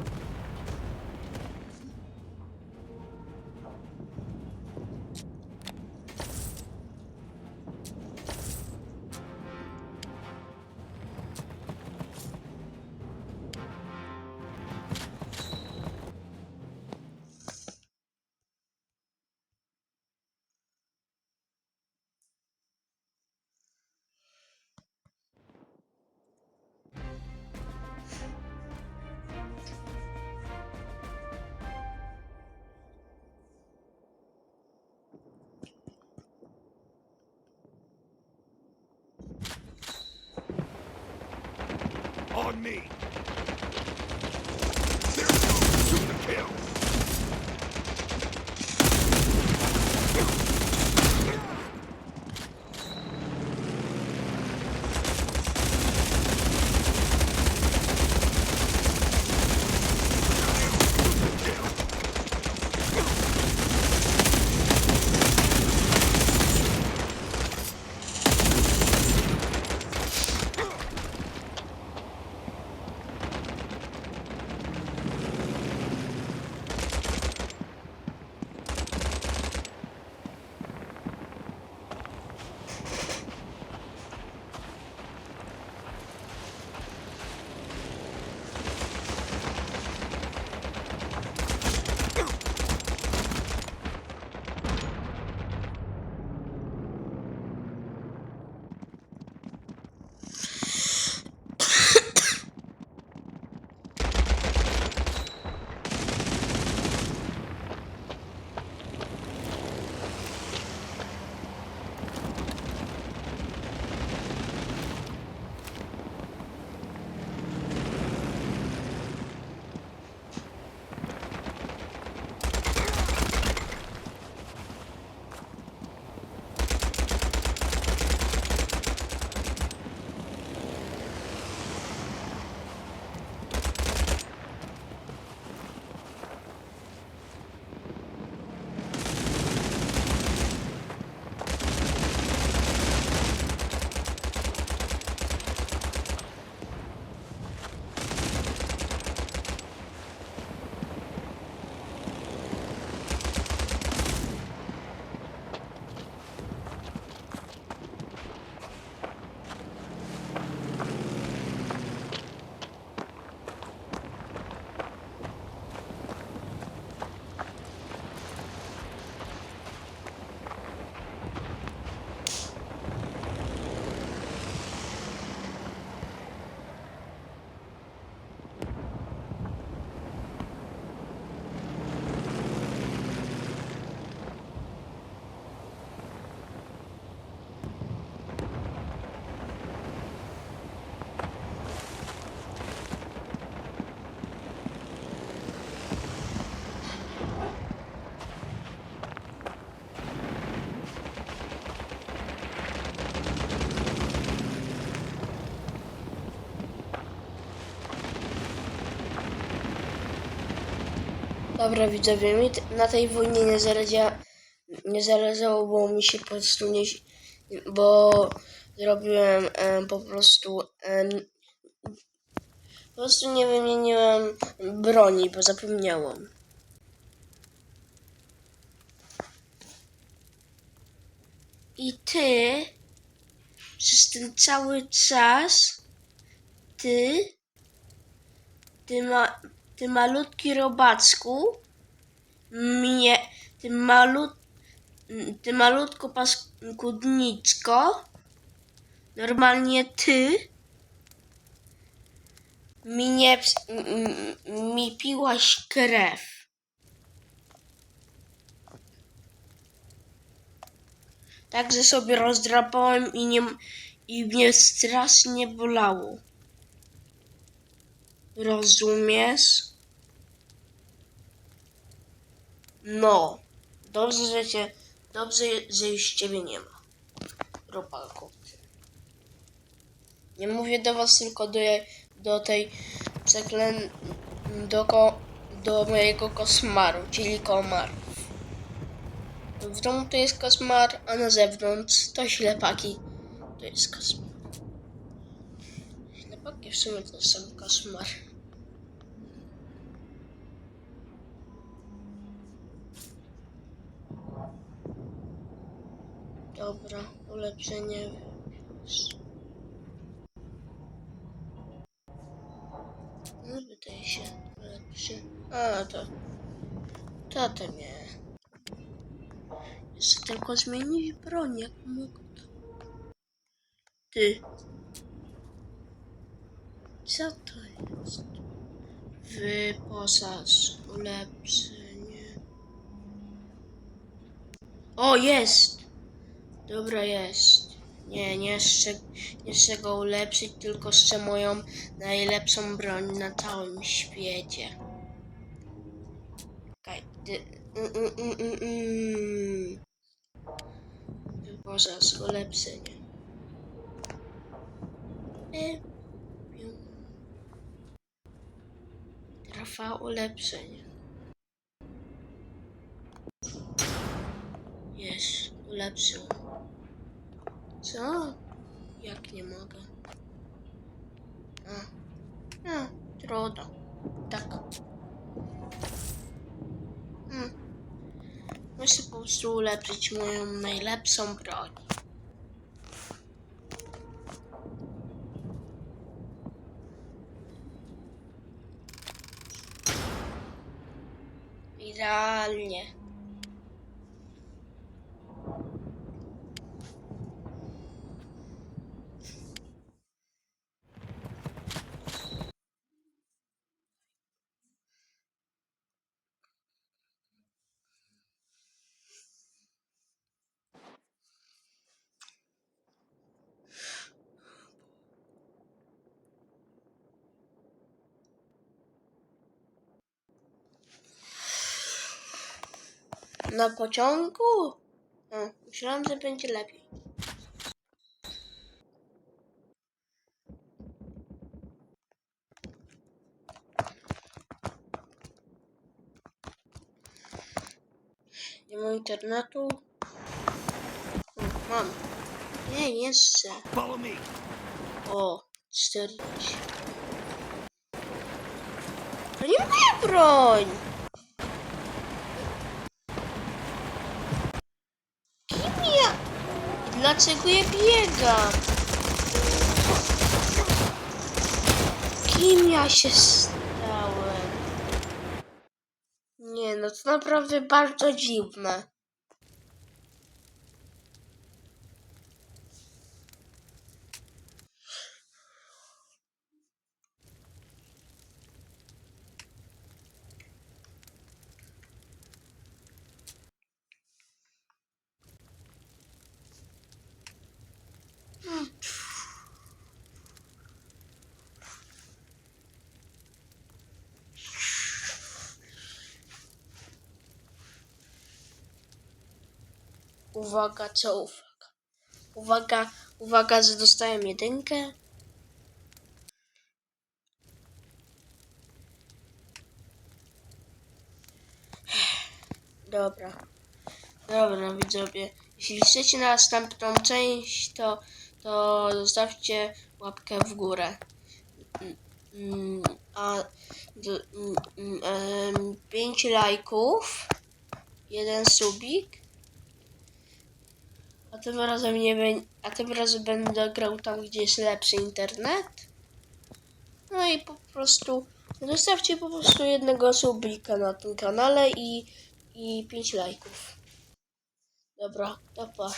you On me. Dobra, widzowie, mi na tej wojnie nie, zalezia, nie zależało, bo mi się po prostu nie... bo zrobiłem em, po prostu... em, po prostu nie wymieniłem broni, bo zapomniałem. I ty przez ten cały czas ty ty, ma, ty malutki robaczku mnie ty malut ty malutko paskudniczko normalnie ty mi nie ps- m- m- mi piłaś krew Także sobie rozdrapałem i nie i mnie strasznie bolało. Rozumiesz? No. Dobrze, że cię. Dobrze, że już ciebie nie ma. Robalku. Nie mówię do was tylko do, do tej przeklę... Do, ko, do mojego kosmaru, czyli komarów. W domu to jest koszmar, a na zewnątrz to ślepaki. To jest koszmar. Ślepaki w sumie to są koszmar. Dobra, ulepszenie. No wydaje się lepszy. A to. To to nie. Jeszcze tylko zmienić broń, jak mógł. Ty. Co to jest? Wyposaż, ulepszenie. O, jest! Dobra, jest. Nie, nie jeszcze, chcę go ulepszyć, tylko chcę moją najlepszą broń na całym świecie. Okej. Okay. Mm, mm, mm, mm, mm. Wyposaż, ulepszenie. Y, piu. Trwa ulepszenie. Jest, ulepszył. Co? Jak nie mogę? A, a trudno. Tak. Hmm. Muszę po prostu ulepszyć moją najlepszą broń. Na pociągu? A, myślałam, że będzie lepiej. Nie ma internetu? O, mam. Nie, jeszcze. Follow me. O, 40. To nie moja broń! Kim ja? I Dlaczego ja biegam? Kim ja się stałem? Nie, no to naprawdę bardzo dziwne. Uwaga, co uwaga? Uwaga, uwaga, że dostałem jedynkę. Dobra. Dobra, widzowie. Jeśli chcecie na następną część, to, to zostawcie łapkę w górę. A d- mm, mm, em, pięć lajków, jeden subik. A tym razem nie a tym razem będę grał tam, gdzie jest lepszy internet. No i po prostu zostawcie po prostu jednego subika na tym kanale i, i pięć lajków. Dobra, to pa.